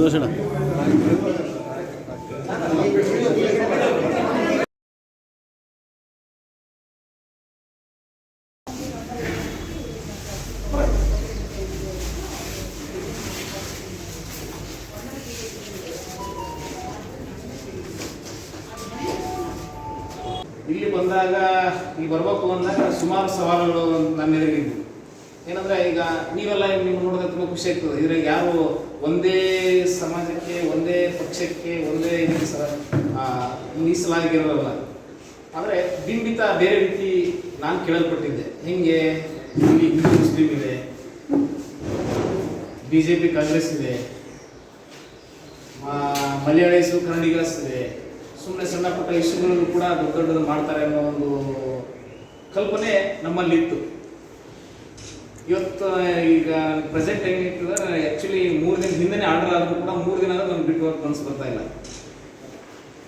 ಸುದರ್ಶನ ಇಲ್ಲಿ ಬಂದಾಗ ಇಲ್ಲಿ ಬರ್ಬೇಕು ಅಂದಾಗ ಸುಮಾರು ಸವಾಲುಗಳು ನನ್ನ ಎದುರಿಗಿದ್ವು ಏನಂದ್ರೆ ಈಗ ನೀವೆಲ್ಲ ನಿಮ್ಗೆ ನೋಡಿದ್ರೆ ತುಂಬ ಖುಷಿ ಆಗ್ತದೆ. ಇದ್ರಾಗ ಯಾರು ಒಂದೇ ಸಮಾಜಕ್ಕೆ ಒಂದೇ ಪಕ್ಷಕ್ಕೆ ಒಂದೇ ಇದಕ್ಕೆ ಆ, ಮೀಸಲಾಗಿರೋಲ್ಲ ಆದರೆ ಬಿಂಬಿತ ಬೇರೆ ರೀತಿ ನಾನು ಕೇಳಲ್ಪಟ್ಟಿದ್ದೆ. ಹೆಂಗೆ? ಇಲ್ಲಿ ಹಿಂದೂ ಮುಸ್ಲಿಂ ಇದೆ. ಬಿ ಜೆ ಪಿ ಕಾಂಗ್ರೆಸ್ ಇದೆ ಮಲಯಾಳೀಸು ಕನ್ನಡಿಗಸ್ ಇದೆ. ಸುಮ್ಮನೆ ಸಣ್ಣ ಪುಟ್ಟ ಇಶ್ಯೂಗಳನ್ನು ಕೂಡ ದೊಡ್ಡ ದೊಡ್ಡದು ಮಾಡ್ತಾರೆ ಅನ್ನೋ ಒಂದು ಕಲ್ಪನೆ ನಮ್ಮಲ್ಲಿತ್ತು. ಇವತ್ತು ಈಗ ಪ್ರೆಸೆಂಟ್ ಹೆಂಗೈತದ ಆ್ಯಕ್ಚುಲಿ ಮೂರು ದಿನ ಹಿಂದೆ ಆರ್ಡರ್ ಆದರೂ ಕೂಡ ಮೂರು ದಿನ ಆದರೂ ನಮ್ಗೆ ಬಿಟ್ಟು ಹೋಗಕ್ಕೆ ಮನ್ಸು ಬರ್ತಾ ಇಲ್ಲ.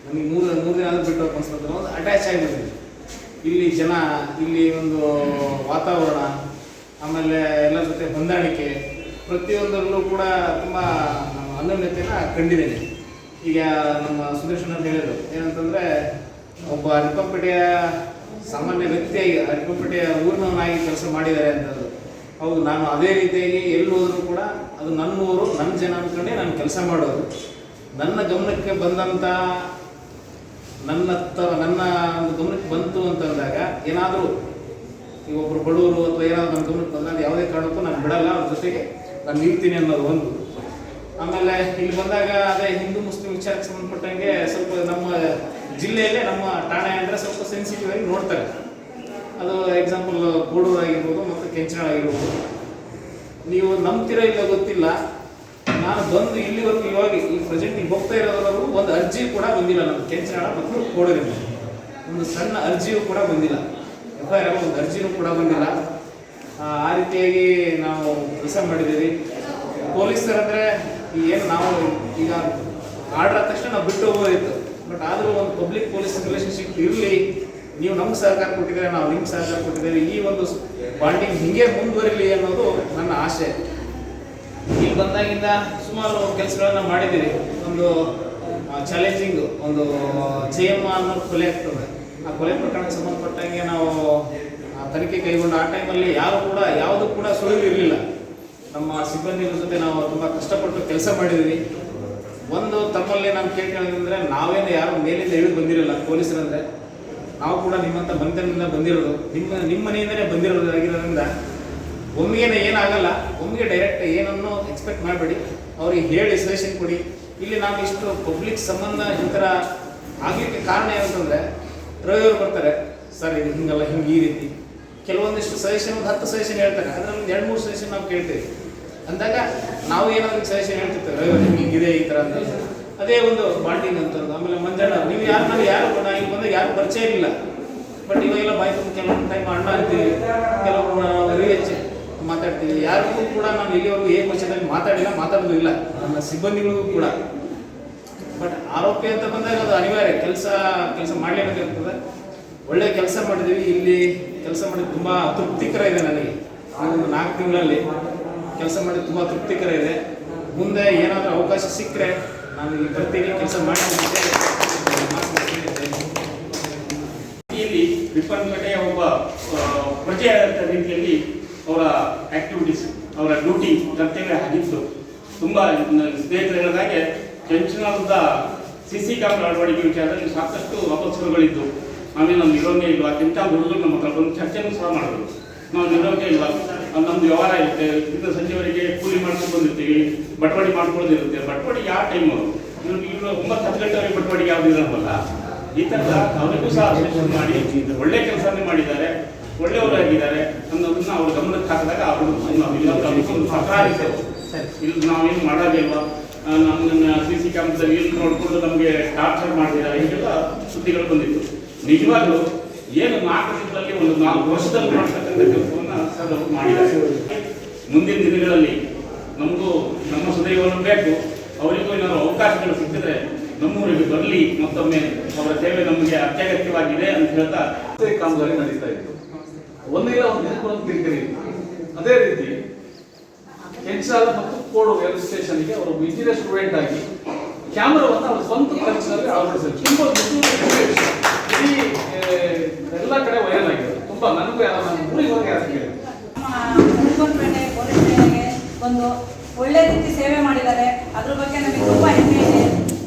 ನಮಗೆ ಮೂರು ಮೂರು ದಿನ ಆದರೂ ಬಿಟ್ಟು ಹೋಗಕ್ಕೆ ಮನ್ಸು ಬರ್ತಾ ಇಲ್ಲ. ಒಂದು ಅಟ್ಯಾಚ್ ಆಗಿಬಿಟ್ಟಿದೆ ಇಲ್ಲಿ ಜನ, ಇಲ್ಲಿ ಒಂದು ವಾತಾವರಣ, ಆಮೇಲೆ ಎಲ್ಲರ ಜೊತೆ ಹೊಂದಾಣಿಕೆ, ಪ್ರತಿಯೊಂದರಲ್ಲೂ ಕೂಡ ತುಂಬ ಅನನ್ಯತೆಯನ್ನು ಕಂಡಿದ್ದೇನೆ. ಈಗ ನಮ್ಮ ಸುದರ್ಶನ್ ಹೇಳಿದ್ರು, ಏನಂತಂದರೆ ಒಬ್ಬ ಅರಿಪಂಪೇಟೆಯ ಸಾಮಾನ್ಯ ವ್ಯಕ್ತಿಯಾಗಿ ಅರಿಪಂಪೇಟೆಯ ಊರಿನವನಾಗಿ ಕೆಲಸ ಮಾಡಿದ್ದಾರೆ ಅಂತಂದು ಹೌದು, ನಾನು ಅದೇ ರೀತಿಯಾಗಿ ಎಲ್ಲಿ ಹೋದರೂ ಕೂಡ ಅದು ನನ್ನ ಊರು ನನ್ನ ಜನ ಅಂದ್ಕೊಂಡೆ ನಾನು ಕೆಲಸ ಮಾಡೋದು. ನನ್ನ ಗಮನಕ್ಕೆ ಬಂದಂಥ ನನ್ನ ತ- ನನ್ನ ಒಂದು ಗಮನಕ್ಕೆ ಬಂತು ಅಂತಂದಾಗ ಏನಾದರೂ ಈ ಒಬ್ಬರು ಬಡವರು ಅಥವಾ ಏನಾದ್ರು ನನ್ನ ಗಮನಕ್ಕೆ ಬಂದಾಗ ಯಾವುದೇ ಕಾರಣಕ್ಕೂ ನಾನು ಬಿಡಲ್ಲ, ಅವ್ರ ಜೊತೆಗೆ ನಾನು ನಿಲ್ತೀನಿ ಅನ್ನೋದು ಒಂದು. ಆಮೇಲೆ ಇಲ್ಲಿ ಬಂದಾಗ ಅದೇ ಹಿಂದೂ, ಮುಸ್ಲಿಂ ವಿಚಾರಕ್ಕೆ ಸಂಬಂಧಪಟ್ಟಂಗೆ ಸ್ವಲ್ಪ ನಮ್ಮ ಜಿಲ್ಲೆಯಲ್ಲೇ ನಮ್ಮ ಠಾಣೆ ಅಂದರೆ ಸ್ವಲ್ಪ ಸೆನ್ಸಿಟಿವ್ ಆಗಿ ನೋಡ್ತಾರೆ. ಅದು ಎಕ್ಸಾಂಪಲ್ ಗೂಡೂರು ಆಗಿರ್ಬೋದು ಕೆಂಚನಾಳ್ ಆಗಿರ್ಬೋದು ನೀವು ನಂಬ್ತಿರೋ ಇಲ್ಲ ಗೊತ್ತಿಲ್ಲ. ನಾನು ಬಂದು ಇಲ್ಲಿವರೆಗೂ ಇವಾಗ ಈ ಪ್ರೆಸೆಂಟ್ ನೀವು ಹೋಗ್ತಾ ಇರೋದ್ರವರೆಗೂ ಒಂದು ಅರ್ಜಿ ಕೂಡ ಬಂದಿಲ್ಲ ನಮ್ಮ ಕೆಂಚನಾಳ ಮತ್ತು ಕೋಡೂರಿನ ಒಂದು ಸಣ್ಣ ಅರ್ಜಿಯೂ ಕೂಡ ಬಂದಿಲ್ಲ. ಎಫ್ ಐ ಒಂದು ಅರ್ಜಿನೂ ಕೂಡ ಬಂದಿಲ್ಲ. ಆ ಆ ರೀತಿಯಾಗಿ ನಾವು ಕೆಲಸ ಮಾಡಿದ್ದೀವಿ. ಪೊಲೀಸರಂದ್ರೆ ಏನು ನಾವು ಈಗ ಆರ್ಡರ್ ಆದ ತಕ್ಷಣ ನಾವು ಬಿಟ್ಟು ಹೋಗೋದಿತ್ತು. ಬಟ್ ಆದರೂ ಒಂದು ಪಬ್ಲಿಕ್ ಪೊಲೀಸ್ ರಿಲೇಷನ್ಶಿಪ್ ಇರಲಿ. ನೀವು ನಮ್ಗೆ ಸಹಕಾರ ಕೊಟ್ಟಿದ್ದೀರಾ, ನಾವು ನಿಮ್ಗೆ ಸಹಕಾರ ಕೊಟ್ಟಿದ್ದೇವೆ. ಈ ಒಂದು ಬಾಂಡಿಂಗ್ ಹಿಂಗೆ ಮುಂದುವರಿಲಿ ಅನ್ನೋದು ನನ್ನ ಆಸೆ. ಇಲ್ಲಿ ಬಂದಾಗಿಂದ ಸುಮಾರು ಕೆಲಸಗಳನ್ನ ಮಾಡಿದ್ದೀವಿ ಒಂದು ಚಾಲೆಂಜಿಂಗ್ ಒಂದು ಜಯಮ್ಮ ಅನ್ನೋ ಕೊಲೆ ಆಗ್ತದೆ. ಆ ಕೊಲೆ ಪ್ರಕರಣಕ್ಕೆ ಸಂಬಂಧಪಟ್ಟಂಗೆ ನಾವು ತನಿಖೆ ಕೈಗೊಂಡ ಆ ಟೈಮಲ್ಲಿ ಯಾರು ಕೂಡ, ಯಾವುದು ಕೂಡ ಸುಳಿವು ಇರಲಿಲ್ಲ. ನಮ್ಮ ಸಿಬ್ಬಂದಿಗಳ ಜೊತೆ ನಾವು ತುಂಬ ಕಷ್ಟಪಟ್ಟು ಕೆಲಸ ಮಾಡಿದ್ವಿ ಒಂದು, ತಮ್ಮಲ್ಲಿ ನಾನು ಕೇಳ್ಕೊಳ್ಳೋದಂದ್ರೆ ನಾವೇನು ಯಾರು ಮೇಲಿಂದ ಇಳಿದು ಬಂದಿರಲಿಲ್ಲ ಪೊಲೀಸರಂದ್ರೆ. ನಾವು ಕೂಡ ನಿಮ್ಮಂಥ ಬಂಧನದಿಂದ ಬಂದಿರೋದು, ನಿಮ್ಮ ನಿಮ್ಮ ಮನೆಯಿಂದಲೇ ಬಂದಿರೋದು ಆಗಿರೋದ್ರಿಂದ ಒಮ್ಮೆಗೆ ಏನಾಗಲ್ಲ, ಒಮ್ಮೆಗೆ ಡೈರೆಕ್ಟ್ ಏನನ್ನು ಎಕ್ಸ್ಪೆಕ್ಟ್ ಮಾಡಬೇಡಿ. ಅವ್ರಿಗೆ ಹೇಳಿ ಸಜೆಷನ್ ಕೊಡಿ. ಇಲ್ಲಿ ನಾವು ಇಷ್ಟು ಪಬ್ಲಿಕ್ ಸಂಬಂಧ ಈ ಥರ ಆಗಲಿಕ್ಕೆ ಕಾರಣ ಏನಂತಂದರೆ ರವಿಯವರು ಬರ್ತಾರೆ, ಸರ್, ಇದು ಹಿಂಗಲ್ಲ, ಹಿಂಗೆ ಈ ರೀತಿ. ಕೆಲವೊಂದಿಷ್ಟು ಸಜೆಷನ್ ಒಂದು ಹತ್ತು ಸಜೆಷನ್ ಹೇಳ್ತಾರೆ. ಅದರಲ್ಲಿ ಎರಡು ಮೂರು ಸಜೆಷನ್ ನಾವು ಕೇಳ್ತೀವಿ. ಅಂದಾಗ ನಾವು ಏನಾದ್ರು ಸಜೆಷನ್ ಹೇಳ್ತಿರ್ತೇವೆ, ರವಿಯವರು, ಹಿಂಗೆ ಹಿಂಗಿದೆ ಈ ಥರ ಅಂತ. ಅದೇ ಒಂದು ಬಾಂಡಿಂಗ್ ಅಂತ ಆಮೇಲೆ ಮಂಜಣ್ಣ, ನೀವು ಯಾರು ನಾನು ಯಾರು ನಾ ಇಲ್ಲಿ ಬಂದಾಗ ಯಾರು ಪರಿಚಯ ಇಲ್ಲ. ಬಟ್ ಇವಾಗೆಲ್ಲ ಬಾಯ್ ಕೆಲವೊಂದು ಟೈಮ್ ಅಣ್ಣ ಅಂತೀವಿ ಕೆಲವೊಬ್ಬರು ನಾವು ಮಾತಾಡ್ತೀವಿ. ಯಾರಿಗೂ ಕೂಡ ನಾನು ಇಲ್ಲಿವರೆಗೂ ಏಕ ವರ್ಷದಲ್ಲಿ ಮಾತಾಡಿಲ್ಲ, ಮಾತಾಡೋದು ಇಲ್ಲ. ನನ್ನ ಸಿಬ್ಬಂದಿಗಳಿಗೂ ಕೂಡ. ಬಟ್ ಆರೋಪಿ ಅಂತ ಬಂದಾಗ ಅದು ಅನಿವಾರ್ಯ. ಕೆಲಸ ಕೆಲಸ ಮಾಡಲೇಬೇಕಾಗ್ತದೆ. ಒಳ್ಳೆ ಕೆಲಸ ಮಾಡಿದ್ದೀವಿ. ಇಲ್ಲಿ ಕೆಲಸ ಮಾಡಿ ತುಂಬ ತೃಪ್ತಿಕರ ಇದೆ ನನಗೆ. ಒಂದು ನಾಲ್ಕು ತಿಂಗಳಲ್ಲಿ ಕೆಲಸ ಮಾಡಿ ತುಂಬ ತೃಪ್ತಿಕರ ಇದೆ. ಮುಂದೆ ಏನಾದರೂ ಅವಕಾಶ ಸಿಕ್ಕರೆ ನಾನು ಇಲ್ಲಿ ಬರ್ತೀನಿ, ಕೆಲಸ ಮಾಡಿ ಇಲ್ಲಿ ವಿಪನ್ಪೇಟೆಯ ಒಬ್ಬ ಪ್ರಜೆಯಾದಂಥ ರೀತಿಯಲ್ಲಿ ಅವರ ಆಕ್ಟಿವಿಟೀಸ್ ಅವರ ಡ್ಯೂಟಿ ಕರ್ತವ್ಯ ಆಗಿತ್ತು. ತುಂಬ ಸ್ನೇಹಿತರು ಹೇಳಿದಾಗೆ ಕೆಂಚನಾಳದ ಸಿ ಸಿ ಕ್ಯಾಮ್ರಾ ಅಳವಡಿಕೆ ವಿಚಾರದಲ್ಲಿ ಸಾಕಷ್ಟು ಅಪಸ್ವರಗಳಿದ್ದು ಆಮೇಲೆ ನಮ್ಮ ನಿರೋಗ್ಯ ಇಲ್ವಾ ಕೆಂಚ ಹುಡುಗರು ನಮ್ಮ ಹತ್ರ ಬಂದು ಚರ್ಚೆನೂ ಸಹ ಮಾಡಿದ್ರು. ನಾವು ನಿರೋಗ್ಯ ಇಲ್ವಾ? ನಮ್ದು ವ್ಯವಹಾರ ಇರುತ್ತೆ ಇಂಥ ಸಂಜೆವರೆಗೆ ಕೂಲಿ ಮಾಡ್ಕೊಂಡು ಬಂದಿರ್ತೀವಿ ಬಟವಾಡಿ ಮಾಡ್ಕೊಳ್ಳೋದಿರುತ್ತೆ. ಬಟ್ವಾಡಿ ಯಾವ ಟೈಮು ಇವ್ರು ಒಂಬತ್ತು, ಹತ್ತು ಗಂಟೆವರೆಗೆ ಬಟ್ವಾಡಿ ಯಾವ್ದು ಇರಲ್ವಲ್ಲ? ಈ ಥರದ ಅವರಿಗೂ ಸಹ ಅಸೋಸಿಯೇಷನ್ ಮಾಡಿ, ಒಳ್ಳೆ ಕೆಲಸನೇ ಮಾಡಿದ್ದಾರೆ ಒಳ್ಳೆಯವರಾಗಿದ್ದಾರೆ ಅನ್ನೋದನ್ನ ಅವ್ರ ಗಮನಕ್ಕೆ ಹಾಕಿದಾಗ ಅವರು ಒಂದು ಸಹಕಾರ ಇದೆ ಇಲ್ಲಿ ನಾವೇನು ಮಾಡೋದಿಲ್ವಾ? ನಮ್ಮನ್ನ ಸಿ ಸಿ ಕ್ಯಾಮ್ರದಲ್ಲಿ ಇಲ್ಲಿ ನೋಡ್ಕೊಂಡು ನಮಗೆ ಟಾರ್ಚರ್ ಮಾಡಿದ್ದಾರೆ ಹೀಗೆಲ್ಲ ಸುದ್ದಿಗಳು ಬಂದಿತ್ತು. ನಿಜವಾಗ್ಲೂ ಏನು ನಾಲ್ಕು ತಿಂಗಳಲ್ಲಿ ಒಂದು ನಾಲ್ಕು ವರ್ಷದಲ್ಲಿ ಮಾಡ್ತಕ್ಕಂಥ ಕೆಲಸವನ್ನ ಸರ್ ಮಾಡಿದ್ದಾರೆ. ಮುಂದಿನ ದಿನಗಳಲ್ಲಿ ನಮಗೂ ನಮ್ಮ ಸದೈವನು ಬೇಕು. ಅವರಿಗೂ ಏನಾದ್ರು ಅವಕಾಶಗಳು ಸಿಕ್ಕಿದ್ರೆ ನಮ್ಮೂರಿಗೆ ಬರಲಿ, ಮತ್ತೊಮ್ಮೆ ಅವರ ಸೇವೆ ನಮಗೆ ಅತ್ಯಗತ್ಯವಾಗಿದೆ ಅಂತ ಹೇಳ್ತಾ ಕಾಮಗಾರಿ ನಡೀತಾ ಇತ್ತು. ಒಂದೇ ಒಂದು ನಿಂತ್ಕೊಂಡು ಕಿರಿಕಿರಿ ಅದೇ ರೀತಿ ಕೆಂಚಾಲ ಮತ್ತು ಕೋಡು ರೈಲ್ವೆ ಸ್ಟೇಷನ್ಗೆ ಅವರು ಇಂಜಿನಿಯರ್ ಸ್ಟೂಡೆಂಟ್ ಆಗಿ ಕ್ಯಾಮರಾವನ್ನು ಅವರ ಸ್ವಂತ ಖರ್ಚಿನಲ್ಲಿ ಅಳವಡಿಸಿದ್ರು. ತುಂಬ ಎಲ್ಲ ಕಡೆ ವೈರಲ್ ಆಗಿದೆ. ತುಂಬಾ ನನಗೂ ಯಾರು ನನ್ನ ಊರಿಗೆ ಹೋಗಿ ಯಾರು ಒಂದು ಒಳ್ಳೆ ರೀತಿ ಸೇವೆ ಮಾಡಿದ್ದಾರೆ. ಅದ್ರ ಬಗ್ಗೆ ನಮಗೆ ತುಂಬಾ ಹೆಮ್ಮೆ ಇದೆ.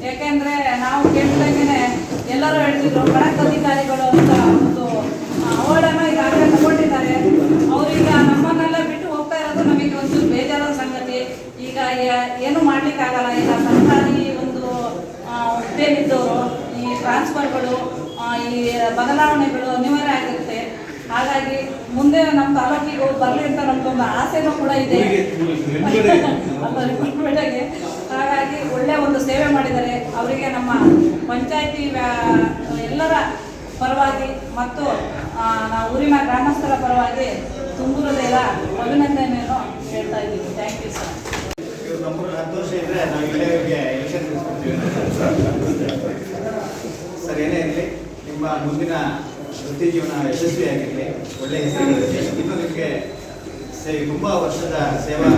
ಯಾಕೆಂದ್ರೆ ನಾವು ಕೇಳಿದಾಗೇನೆ ಎಲ್ಲರೂ ಹೇಳ್ತಿದ್ರು ಖಡಕ್ ಅಧಿಕಾರಿಗಳು ಅಂತ ಒಂದು ಅವಾರ್ಡನ್ನು ಈಗಾಗಲೇ ತಗೊಂಡಿದ್ದಾರೆ. ಈಗ ನಮ್ಮನ್ನೆಲ್ಲ ಬಿಟ್ಟು ಹೋಗ್ತಾ ಇರೋದು ನಮಗೆ ಒಂದು ಬೇಜಾರದ ಸಂಗತಿ. ಈಗ ಏನು ಮಾಡ್ಲಿಕ್ಕೆ ಮಾಡ್ಲಿಕ್ಕಾಗಲ್ಲ. ಈಗ ಸರ್ಕಾರಿ ಒಂದು ಹುದ್ದೆಲಿದ್ದವರು ಈ ಟ್ರಾನ್ಸ್ಫರ್ಗಳು ಈ ಬದಲಾವಣೆಗಳು ಅನಿವಾರ್ಯ ಆಗಿರುತ್ತೆ. ಹಾಗಾಗಿ ಮುಂದೆ ನಮ್ಮ ತಾಲೂಕಿಗೂ ಬರಲಿ ಅಂತ ನಮ್ದೊಂದು ಆಸೆನೂ ಕೂಡ ಇದೆ. ಹಾಗಾಗಿ ಒಳ್ಳೆ ಒಂದು ಸೇವೆ ಮಾಡಿದ್ದಾರೆ ಅವರಿಗೆ ನಮ್ಮ ಪಂಚಾಯತಿ ಎಲ್ಲರ ಪರವಾಗಿ ಮತ್ತು ನಾವು ಊರಿನ ಗ್ರಾಮಸ್ಥರ ಪರವಾಗಿ ತುಂಬುರದೆಲ್ಲ ಅಭಿನಂದನೆಯನ್ನು ಹೇಳ್ತಾ ಇದ್ದೀವಿ. ಥ್ಯಾಂಕ್ ಯು ಸರ್ ಸಂತೋಷ ಇದ್ರೆ ನಾವು ಇಲ್ಲೇ ಎಲೆಕ್ಷನ್ ನಿಲ್ಲಿಸ್ಕೊಡ್ತೀವಿ ಸರ್ ಏನೇ ಇರಲಿ. ನಿಮ್ಮ ಮುಂದಿನ ವೃತ್ತಿ ಜೀವನ ಯಶಸ್ವಿಯಾಗಿರಲಿ ಒಳ್ಳೆ ಹೆಸರುಗಳಿರಲಿ ನಿಮಗೆ ತುಂಬ ವರ್ಷದ ಸೇವಾ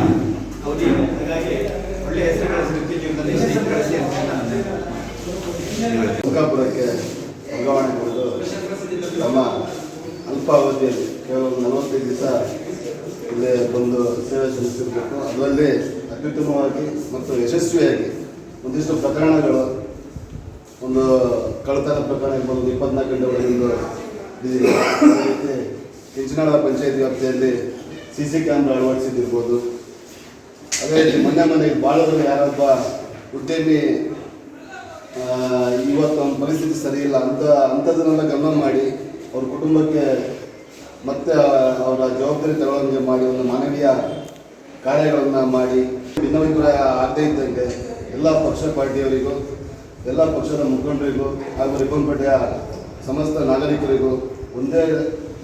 ಅವಧಿ ಇದೆ. ಹಾಗಾಗಿ ಒಳ್ಳೆ ಹೆಸರುಗಳ ವೃತ್ತಿ ಜೀವನದಲ್ಲಿ ಹೆಸರು ಗಳಿಸಿ ಅಂತ ಮುಖಾಪುರಕ್ಕೆ ನಮ್ಮ ಅಲ್ಪಾವಧಿಯಲ್ಲಿ ಕೇವಲ ನಲವತ್ತೈದು ದಿವಸ ಇಲ್ಲೇ ಬಂದು ಸೇವೆ ಸಲ್ಲಿಸಿರಬೇಕು. ಅದರಲ್ಲಿ ಅತ್ಯುತ್ತಮವಾಗಿ ಮತ್ತು ಯಶಸ್ವಿಯಾಗಿ ಒಂದಿಷ್ಟು ಪ್ರಕರಣಗಳು ಒಂದು ಕಳ್ಳತನ ಪ್ರಕರಣ ಇರ್ಬೋದು, ಇಪ್ಪತ್ನಾಲ್ಕು ಗಂಟೆ ಒಳಗಿಂದು ಕೆಂಚನಾಳ ಪಂಚಾಯತಿ ವ್ಯಾಪ್ತಿಯಲ್ಲಿ ಸಿ ಸಿ ಕ್ಯಾಮ್ರಾ ಅಳವಡಿಸಿದ್ದಿರ್ಬೋದು. ಅದೇ ರೀತಿ ಮೊನ್ನೆ ಮೊನ್ನೆ ಬಾಳದಲ್ಲಿ ಯಾರೊಬ್ಬ ಉದ್ಯಮಿ ಇವತ್ತು ಒಂದು ಪರಿಸ್ಥಿತಿ ಸರಿ ಇಲ್ಲ ಅಂತ ಅಂಥದ್ದನ್ನೆಲ್ಲ ಗಮನ ಮಾಡಿ ಅವ್ರ ಕುಟುಂಬಕ್ಕೆ ಮತ್ತೆ ಅವರ ಜವಾಬ್ದಾರಿ ತಗೊಳ್ಳೋಂಗೆ ಮಾಡಿ ಒಂದು ಮಾನವೀಯ ಕಾರ್ಯಗಳನ್ನು ಮಾಡಿ. ಭಿನ್ನಾಭಿಪ್ರಾಯ ಆಗದೇ ಇದ್ದಂತೆ ಎಲ್ಲ ಪಕ್ಷ ಪಾರ್ಟಿಯವರಿಗೂ ಎಲ್ಲ ಪಕ್ಷದ ಮುಖಂಡರಿಗೂ ಹಾಗೂ ರಿಪ್ಪನ್ಪೇಟೆಯ ಸಮಸ್ತ ನಾಗರಿಕರಿಗೂ ಒಂದೇ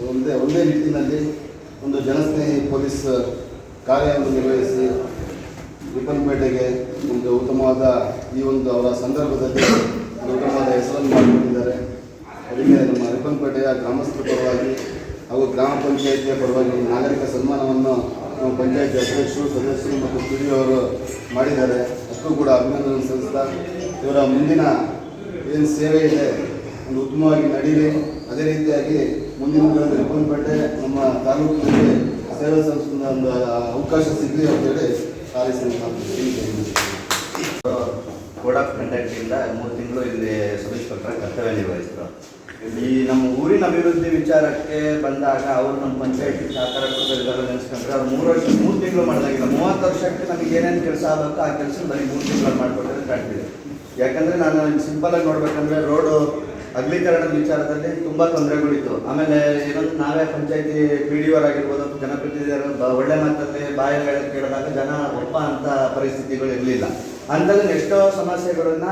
ಒಂದೇ ಒಂದೇ ನಿಟ್ಟಿನಲ್ಲಿ ಒಂದು ಜನಸ್ನೇಹಿ ಪೊಲೀಸ್ ಕಾರ್ಯವನ್ನು ನಿರ್ವಹಿಸಿ ರಿಪ್ಪನ್ಪೇಟೆಗೆ ಒಂದು ಉತ್ತಮವಾದ ಈ ಒಂದು ಅವರ ಸಂದರ್ಭದಲ್ಲಿ ಉತ್ತಮವಾದ ಹೆಸರನ್ನು ಮಾಡಿಕೊಂಡಿದ್ದಾರೆ ಅದಕ್ಕೆ ನಮ್ಮ ರಿಪ್ಪನ್ಪೇಟೆಯ ಗ್ರಾಮಸ್ಥರ ಪರವಾಗಿ ಹಾಗೂ ಗ್ರಾಮ ಪಂಚಾಯಿತಿಯ ಪರವಾಗಿ ನಾಗರಿಕ ಸನ್ಮಾನವನ್ನು ನಮ್ಮ ಪಂಚಾಯತಿ ಅಧ್ಯಕ್ಷರು, ಸದಸ್ಯರು ಮತ್ತು ಸ್ಟುಡಿಯೋ ಅವರು ಮಾಡಿದ್ದಾರೆ. ಅದಕ್ಕೂ ಕೂಡ ಅಭಿನಂದನೆ ಸಲ್ಲಿಸ್ತಾ ಇವರ ಮುಂದಿನ ಏನು ಸೇವೆ ಇದೆ, ಒಂದು ಉತ್ತಮವಾಗಿ ನಡೀಲಿ ಅದೇ ರೀತಿಯಾಗಿ ಮುಂದಿನ ರಿಪ್ಪನ್ಪೇಟೆ ನಮ್ಮ ತಾಲೂಕಿನಲ್ಲಿ ಸೇವೆ ಸಲ್ಲಿಸುವ ಒಂದು ಅವಕಾಶ ಸಿಗಲಿ ಅಂತೇಳಿ. ಕೋಡ್ ಆಫ್ ಕಂಡಕ್ಟಿಂದ ಮೂರು ತಿಂಗಳು ಇಲ್ಲಿ ಸಬ್ ಇನ್ಸ್ಪೆಕ್ಟರ್ ಕರ್ತವ್ಯ ನಿರ್ವಹಿಸಿದ್ರು ಈ ನಮ್ಮ ಊರಿನ ಅಭಿವೃದ್ಧಿ ವಿಚಾರಕ್ಕೆ ಬಂದಾಗ ಅವರು ನಮ್ಮ ಪಂಚಾಯತಿ ಸಹಕಾರ ಕೊಡೋದೆಲ್ಲ ನೆನೆಸ್ಕೊಂಡ್ರೆ ಅವ್ರು ಮೂರು ವರ್ಷ ಮೂರು ತಿಂಗಳು ಮಾಡಿದಾಗಿಲ್ಲ. ಮೂವತ್ತು ವರ್ಷಕ್ಕೆ ನಮಗೆ ಏನೇನು ಕೆಲಸ ಆಗುತ್ತೋ ಆ ಕೆಲಸ ಬರೀ ಮೂರು ತಿಂಗಳು ಮಾಡಿಕೊಟ್ಟರೆ ಕಾಣ್ತಿದೆ ಯಾಕಂದರೆ ನಾನು ಸಿಂಪಲ್ ಆಗಿ ನೋಡ್ಬೇಕಂದ್ರೆ ರೋಡು ಅಗಲೀಕರಣದ ವಿಚಾರದಲ್ಲಿ ತುಂಬ ತೊಂದರೆಗಳಿತ್ತು. ಆಮೇಲೆ ಏನಂದ್ರೆ ನಾವೇ ಪಂಚಾಯತಿ ಪಿ ಡಿ ಆಗಿರ್ಬೋದು ಬ- ಒಳ್ಳೆ ಮಾತಲ್ಲಿ ಬಾಯಲ್ಲಿ ಕೇಳಿದಾಗ ಜನ ಒಪ್ಪ ಅಂತ ಪರಿಸ್ಥಿತಿಗಳು ಇರಲಿಲ್ಲ. ಅಂದಲ್ಲಿ ಎಷ್ಟೋ ಸಮಸ್ಯೆಗಳನ್ನ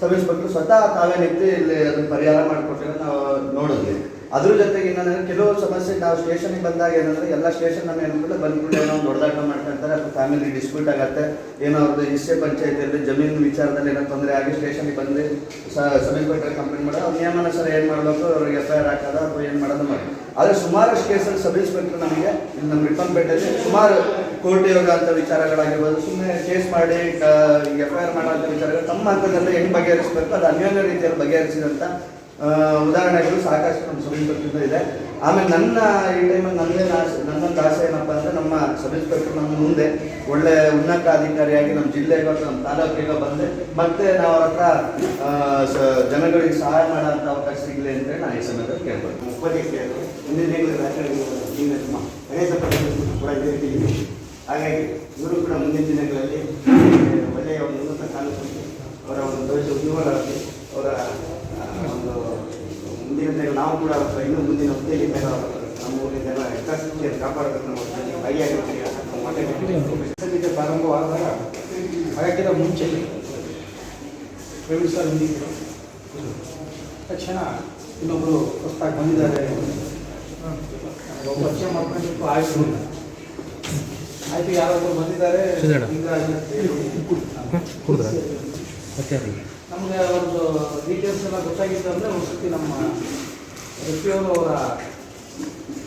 ಸಬ್ ಇನ್ಸ್ಪೆಕ್ಟರ್ ಸ್ವತಃ ತಾವೇ ನಿಂತು ಇಲ್ಲಿ ಅದನ್ನ ಪರಿಹಾರ ಮಾಡಿಕೊಟ್ಟಿರೋದು ನಾವು ನೋಡಿದ್ವಿ. ಅದ್ರ ಜೊತೆಗೆ ಏನಂದ್ರೆ ಕೆಲವು ಸಮಸ್ಯೆ ನಾವು ಸ್ಟೇಷನ್ಗೆ ಬಂದಾಗ ಏನಂದ್ರೆ ಎಲ್ಲ ಸ್ಟೇಷನ್ ನಮ್ಮ ಏನಂದ್ರೆ ಬಂದ್ಬಿಟ್ಟು ಏನೋ ದೊಡ್ಡದಾಟ ಮಾಡ್ಕೊಂತಾರೆ ಅಥವಾ ಫ್ಯಾಮಿಲಿ ಡಿಸ್ಪ್ಯೂಟ್ ಆಗತ್ತೆ, ಏನೋ ಅವ್ರದ್ದು ಹಿಸ್ಸೆ ಪಂಚಾಯತಿಯಲ್ಲಿ ಜಮೀನು ವಿಚಾರದಲ್ಲಿ ಏನೋ ತೊಂದರೆ ಆಗಿ ಸ್ಟೇಷನ್ಗೆ ಬಂದು ಇನ್ಸ್ಪೆಕ್ಟರ್ ಕಂಪ್ಲೇಂಟ್ ಮಾಡೋದು ಅವ್ರ ಸರ್ ಏನು ಮಾಡಬೇಕು, ಅವ್ರಿಗೆ ಎಫ್ ಐ ಆರ್ ಹಾಕೋದು ಅಥವಾ ಏನು ಮಾಡೋದು ಮಾಡಿ ಆದರೆ ಸುಮಾರಷ್ಟು ಕೇಸಲ್ಲಿ ಸಬ್ ಇನ್ಸ್ಪೆಕ್ಟರ್ ನಮಗೆ ನಮ್ಮ ರಿಪ್ಪನ್ಪೇಟೆಯಲ್ಲಿ ಸುಮಾರು ಕೋರ್ಟ್ ಯೋಗ ಅಂತ ವಿಚಾರಗಳಾಗಿರ್ಬೋದು ಸುಮ್ಮನೆ ಕೇಸ್ ಮಾಡಿ ಎಫ್ ಐ ಆರ್ ಮಾಡೋಂಥ ವಿಚಾರಗಳು ತಮ್ಮ ಹಂತದಲ್ಲಿ ಹೆಂಗೆ ಬಗೆಹರಿಸಬೇಕು, ಅದು ಅನ್ಯೋನ್ಯ ರೀತಿಯಲ್ಲಿ ಬಗೆಹರಿಸಿದಂಥ ಉದಾಹರಣೆಗಳು ಸಾಕಷ್ಟು ನಮ್ಮ ಸಬ್ ಇದೆ. ಆಮೇಲೆ ನನ್ನ, ಈ ಟೈಮಲ್ಲಿ ನನ್ನೇನು ಆಸೆ ನನ್ನೊಂದು ಆಸೆ ಏನಪ್ಪ ಅಂದರೆ ನಮ್ಮ ಸಬ್ ನಮ್ಮ ಮುಂದೆ ಒಳ್ಳೆ ಉನ್ನತ ಅಧಿಕಾರಿಯಾಗಿ ನಮ್ಮ ಜಿಲ್ಲೆಗೋ ಅಥವಾ ನಮ್ಮ ತಾಲೂಕಿಗೆ ಬಂದೆ ಮತ್ತೆ ನಾವು ಅವ್ರ ಹತ್ರ ಜನಗಳಿಗೆ ಸಹಾಯ ಮಾಡೋಂಥ ಅವಕಾಶ ಸಿಗಲಿ ಅಂತೇಳಿ ನಾನು ಈ ಸಮಯದಲ್ಲಿ ಕೇಳ್ಬೋದು ಉಪದೇಶಿಯರು ಮುಂದಿನ ಕೂಡ ಇದೇ ರೀತಿ ಹಾಗಾಗಿ ಇವರು ಕೂಡ ಮುಂದಿನ ದಿನಗಳಲ್ಲಿ ಒಳ್ಳೆಯ ಒಂದು ಉನ್ನತ ಕಾಲಕ್ಕೆ ಅವರ ಒಂದು ದೊಡ್ಡ ಉದ್ಯೋಗಗಳಲ್ಲಿ ಅವರ ಒಂದು ಮುಂದಿನ ದಿನ ನಾವು ಕೂಡ ಇನ್ನೂ ಮುಂದಿನ ಹುದ್ದೆಯಲ್ಲಿ ನಮ್ಮ ಊರಿನ ಹಿತಾಸಕ್ತಿಯನ್ನು ಕಾಪಾಡಬೇಕು ನಮ್ಮ ಭಾಗಿಯಾಗಿರ್ತೀವಿ ಪ್ರಾರಂಭವಾದಾಗ ಅದಕ್ಕಿಂತ ಮುಂಚೆ ಪ್ರವೀಣ್ ಸರ್ ಬಂದಿದ್ದರು ತಕ್ಷಣ ಇನ್ನೊಬ್ಬರು ಹೊಸದಾಗಿ ಬಂದಿದ್ದಾರೆ. ಒಬ್ಬ ಪರಿಚಯ ಮಾಡ್ಕೊಂಡಿದ್ದು ಆಯ್ತು. ಅಂತ ಹೇಳಿ ನಮಗೆ ಒಂದು ಡೀಟೇಲ್ಸ್ ಎಲ್ಲ ಗೊತ್ತಾಗಿತ್ತು ಅಂದರೆ ಒಂದ್ಸತಿ ನಮ್ಮ ರಫಿಯವರು ಅವರ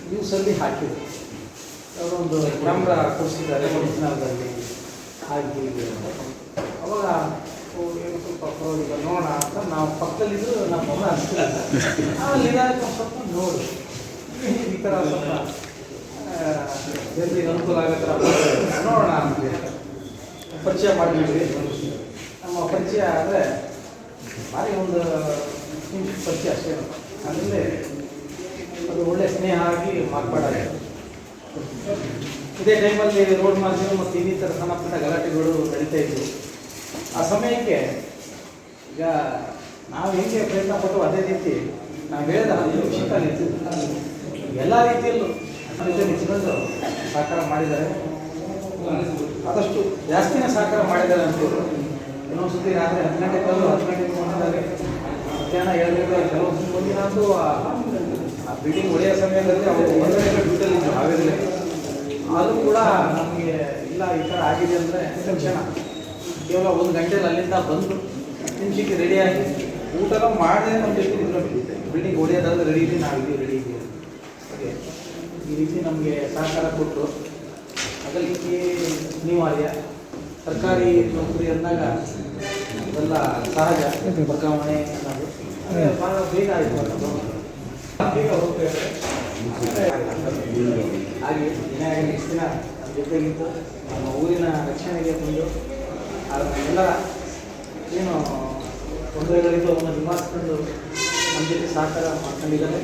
ನ್ಯೂಸಲ್ಲಿ ಹಾಕಿದ್ರು. ಅವರೊಂದು ಕ್ಯಾಮ್ರಾ ಕೊಡಿಸಿದ್ದಾರೆ ಒರಿಜಿನಲ್ದಲ್ಲಿ ಅಂತ. ಅವಾಗ ಓ, ಏನು ಸ್ವಲ್ಪ ಪರವಾಗಿಲ್ಲ ನೋಡೋಣ ಅಂತ ನಾವು ಪಕ್ಕದಲ್ಲಿದ್ದು ನಮ್ಮ ನಿಧಾನಕ್ಕೆ ಒಂದು ಸ್ವಲ್ಪ ನೋಡಿ. ಈ ಥರ ಸ್ವಲ್ಪ ಜನರಿಗೆ ಅನುಕೂಲ ಆಗುತ್ತೆ. ನೋಡೋಣ ಅಂತೇಳಿ ಪರಿಚಯ ಮಾಡಿದ್ವಿ ನಮ್ಮ ಪರಿಚಯ ಆದರೆ ಭಾರಿ ಒಂದು ನಿಮಿಷ ಪರಿಚಯ ಅಷ್ಟೇ ಅದರಲ್ಲಿ ಅದು ಒಳ್ಳೆ ಸ್ನೇಹ ಆಗಿ ಮಾರ್ಪಾಡಾಗಿದೆ. ಇದೇ ಟೈಮಲ್ಲಿ ರೋಡ್ ಮಾರ್ಜಿನ್ ಮತ್ತು ಇನ್ನಿತರ ಸಣ್ಣ ಪುಟ್ಟ ಗಲಾಟೆಗಳು ನಡೀತಾ ಇದ್ವು. ಆ ಸಮಯಕ್ಕೆ ಈಗ ನಾವು ಹೇಗೆ ಪ್ರಯತ್ನ ಪಟ್ಟು ಅದೇ ರೀತಿ ನಾವು ಹೇಳಿದ ಹತ್ತು ನಿಂತಿದ್ದು ಎಲ್ಲ ರೀತಿಯಲ್ಲೂ ನಿಂತ್ಕೊಂಡು ಸಹಕಾರ ಮಾಡಿದ್ದಾರೆ. ಆದಷ್ಟು ಜಾಸ್ತಿನೇ ಸಹಕಾರ ಮಾಡಿದ್ದಾರೆ ಅಂತ ಇನ್ನೊಂದು ಸತಿ ರಾತ್ರಿ ಹತ್ತು ಗಂಟೆ ಕಲ್ಲು ಹತ್ತು ಗಂಟೆಗೆ ಬಂದಿದ್ದಾರೆ ಮಧ್ಯಾಹ್ನ ಎರಡು ಗಂಟೆ ಕೆಲವು ದಿನ ಅಂತೂ ಆ ಬಿಲ್ಡಿಂಗ್ ಹೊಡೆಯೋ ಸಮಯದಲ್ಲಿ ಅವರು ಒಂದು ಗಂಟೆ ಡ್ಯೂಟಿಯಲ್ಲಿ ಇದ್ರು ಹಾವೇರಿಯಲ್ಲಿ ಆದರೂ ಕೂಡ ನಮಗೆ ಇಲ್ಲ, ಈ ಥರ ಆಗಿದೆ ಅಂದರೆ ತಕ್ಷಣ ಕೇವಲ ಒಂದು ಗಂಟೆಯಲ್ಲಿ ಅಲ್ಲಿಂದ ಬಂದು ನಿಮಿಷಕ್ಕೆ ರೆಡಿಯಾಗಿ ಊಟ ಮಾಡಿದೆ ಅಂತ ಜೊತೆ ಬಿಲ್ಡಿಂಗ್ ಹೊಡೆಯೋದಾದ್ರೆ ರೆಡಿ ಇದೆ ನಾವು ಇದೀವಿ ರೆಡಿ ಇದ್ದೀವಿ. ಹಾಗೆ ಈ ರೀತಿ ನಮಗೆ ಸಹಕಾರ ಕೊಟ್ಟು ಅದಕ್ಕೆ ಅನಿವಾರ್ಯ ಸರ್ಕಾರಿ ನೌಕರಿ ಅಂದಾಗ ಅದೆಲ್ಲ ಸಹಜ ವರ್ಗಾವಣೆ ಅನ್ನೋದು. ಭಾಳ ಬೇಗ ಆಯಿತು ಅನ್ನೋದು ಬೇಗ ಹೋಗ್ತೇವೆ ಹಾಗೆ ದಿನ ನೆಕ್ಸ್ಟ್ ದಿನ ನಮ್ಮ ಜೊತೆಗಿದ್ದು ನಮ್ಮ ಊರಿನ ರಕ್ಷಣೆಗೆ ಬಂದು ಅದನ್ನೆಲ್ಲ ಏನು ತೊಂದರೆಗಳಿದ್ದು ಅವನ್ನ ನಿವಾರಿಸ್ಕೊಂಡು ನಮ್ಮ ಜೊತೆ ಸಹಕಾರ ಮಾಡ್ಕೊಂಡಿದ್ದಾರೆ.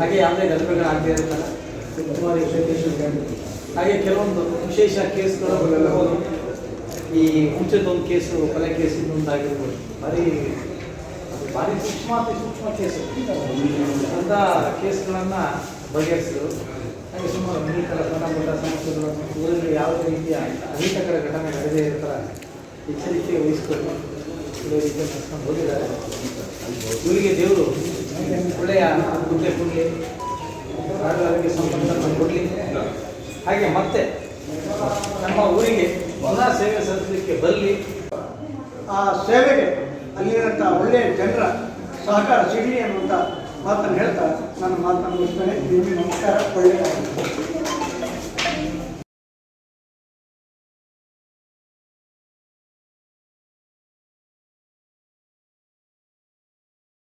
ಹಾಗೆ ಯಾವುದೇ ಗಲಭೆಗಳಾಗದೇ ಇರುತ್ತಲ್ಲ. ಸುಮಾರು ಹಾಗೆ ಕೆಲವೊಂದು ವಿಶೇಷ ಕೇಸ್ಗಳು. ಈ ಮುಂಚೆದೊಂದು ಕೇಸು ಕೊಲೆ ಕೇಸ್ ಇನ್ನೊಂದಾಗಿರ್ಬೋದು. ಭಾರಿ ಅದು ಭಾರಿ ಸೂಕ್ಷ್ಮ ಅತಿ ಸೂಕ್ಷ್ಮ ಕೇಸು. ಅಂಥ ಕೇಸ್ಗಳನ್ನು ಬಗೆಹರಿಸಿದರು. ಹಾಗೆ ಸುಮಾರು ಇನ್ನಿತರ ಸಣ್ಣ ಪುಟ್ಟ ಸಮಸ್ಯೆಗಳನ್ನು ಊರಲ್ಲಿ ಯಾವುದೇ ರೀತಿಯ ಅಹಿತಕರ ಘಟನೆ ನಡೆದೇ ಇರ್ತಾರ ಎಚ್ಚರಿಕೆ ವಹಿಸ್ಕೊಂಡು ಹೋಗಿದ್ದಾರೆ ಇವರಿಗೆ ದೇವರು ಒಳ್ಳೆಯ ಹುದ್ದೆ ಕೊಡಲಿ. ಆರೋಗ್ಯ ಸಂಬಂಧವನ್ನು ಕೊಡಲಿ ಹಾಗೆ ಮತ್ತೆ ನಮ್ಮ ಊರಿಗೆ ಹೊಸ ಸೇವೆ ಸಲ್ಲಿಸಲಿಕ್ಕೆ ಬರಲಿ ಆ ಸೇವೆಗೆ ಅಲ್ಲಿರುವಂಥ ಒಳ್ಳೆಯ ಜನರ ಸಹಕಾರ ಸಿಗಲಿ ಅನ್ನುವಂಥ ಮಾತನ್ನು ಹೇಳ್ತಾ ನನ್ನ ಮಾತನ್ನು ಮುಗಿಸ್ತೇನೆ. ನಿಮಗೆ ನಮಸ್ಕಾರ. ಒಳ್ಳೆಯದಾಗಲಿ.